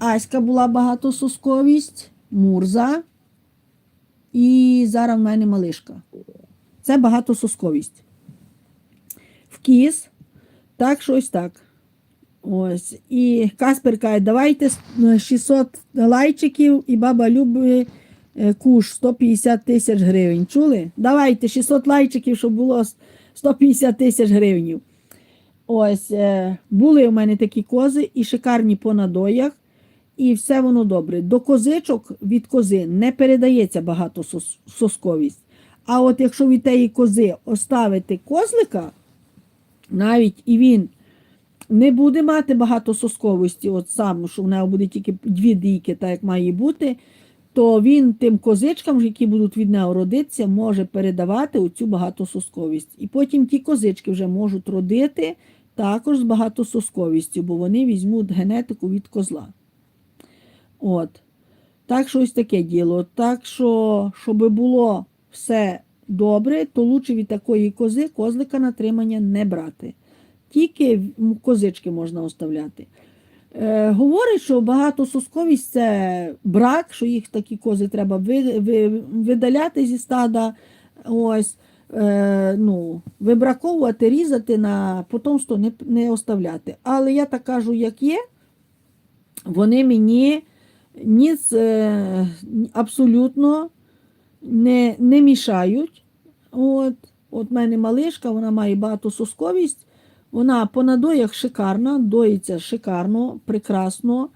Аська була багатососковість, Мурза. І зараз в мене малишка. Це багатососковість. В кіс. Так, щось так. Ось. І Каспер каже, давайте 600 лайчиків і баба любить е, куш 150 тисяч гривень. Чули? Давайте 600 лайчиків, щоб було 150 тисяч гривень. Ось, е, були у мене такі кози і шикарні по надоях, і все воно добре. До козичок від кози не передається багатососковість. А от якщо від тієї кози оставити козлика, навіть і він не буде мати багато сосковості, от сам, що в нього буде тільки дві дійки, так як має бути, то він тим козичкам, які будуть від нього родитися, може передавати оцю багатососковість. І потім ті козички вже можуть родити також з багатососковістю, бо вони візьмуть генетику від козла. От. Так що ось таке діло. Так що, щоб було все добре, то лучше від такої кози козлика на тримання не брати. Тільки козички можна оставляти. Е, говорить, що багатососковість це брак, що їх такі кози треба ви, ви, видаляти зі стада, ось, е, ну, вибраковувати, різати на потомство не, не оставляти. Але я так кажу, як є, вони мені ніц е, абсолютно не, не мішають. От, от мене малишка, вона має багатососковість. Вона по надоях шикарна, доїться шикарно, прекрасно.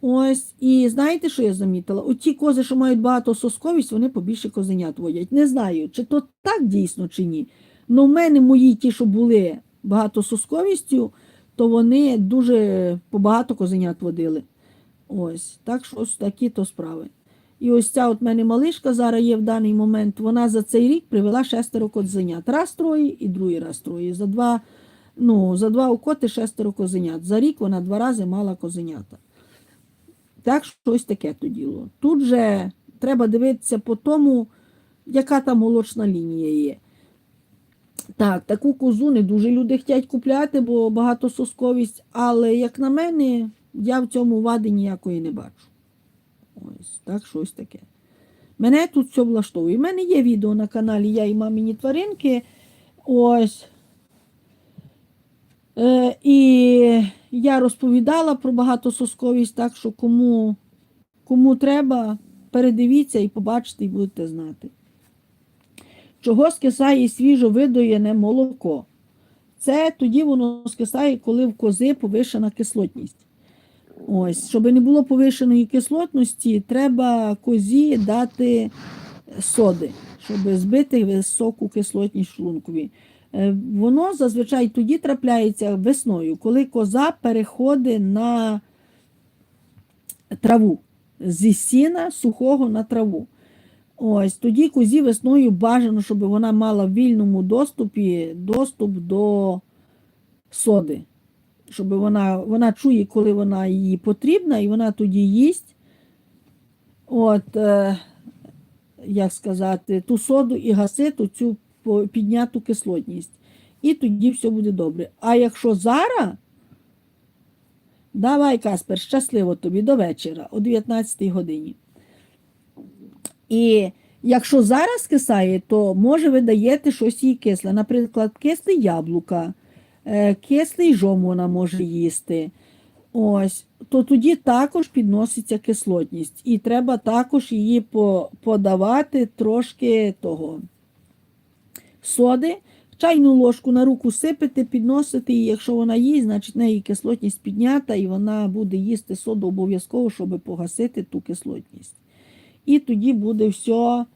Ось, і знаєте, що я замітила? Оті кози, що мають багато сосковість, вони побільше козенят водять. Не знаю, чи то так дійсно, чи ні. Ну, в мене мої ті, що були багатососковістю, то вони дуже побагато козенят водили. Ось, так що ось такі то справи. І ось ця от мене малишка зараз є в даний момент. Вона за цей рік привела шестеро козенят. Раз троє і другий раз троє. За два, ну, за два укоти шестеро козенят. За рік вона два рази мала козенята. Так ось таке то діло. Тут же треба дивитися по тому, яка там молочна лінія є. Так, таку козу не дуже люди хочуть купляти, бо багатососковість, але, як на мене, я в цьому вади ніякої не бачу. Ось, так щось таке. Мене тут все влаштовує. У мене є відео на каналі Я і мамині тваринки. Ось. Е, і я розповідала про багатососковість, так що кому, кому треба, передивіться і побачите, і будете знати. Чого скисає свіжо видоєне молоко? Це тоді воно скисає, коли в кози повишена кислотність. Ось, щоб не було повишеної кислотності, треба козі дати соди, щоб збити високу кислотність шлункові. Е, Воно зазвичай тоді трапляється весною, коли коза переходить на траву зі сіна сухого на траву. Ось тоді козі весною бажано, щоб вона мала в вільному доступі доступ до соди. Щоб вона, вона чує, коли вона їй потрібна, і вона тоді їсть. От, е, як сказати, ту соду і гаситу цю підняту кислотність. І тоді все буде добре. А якщо зараз, давай, Каспер, щасливо тобі до вечора, о 19 годині. І якщо зараз кисає, то може ви даєте щось їй кисле. Наприклад, кисле яблука, кислий жом вона може їсти. Ось, то тоді також підноситься кислотність. І треба також її по- подавати трошки того соди, чайну ложку на руку сипити, підносити, і якщо вона їсть, значить в неї кислотність піднята, і вона буде їсти соду обов'язково, щоб погасити ту кислотність. І тоді буде все. Е,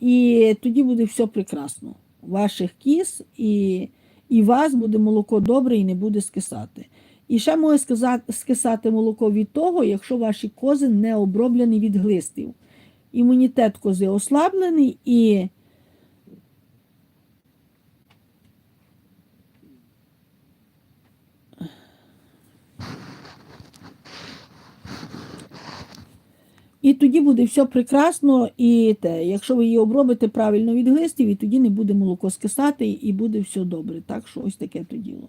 І тоді буде все прекрасно. Ваших кіз і, і вас буде молоко добре і не буде скисати. І ще може скисати молоко від того, якщо ваші кози не оброблені від глистів. Імунітет кози ослаблений і І тоді буде все прекрасно, і те, якщо ви її обробите правильно від глистів, і тоді не буде молоко скисати, і буде все добре. Так що ось таке то діло.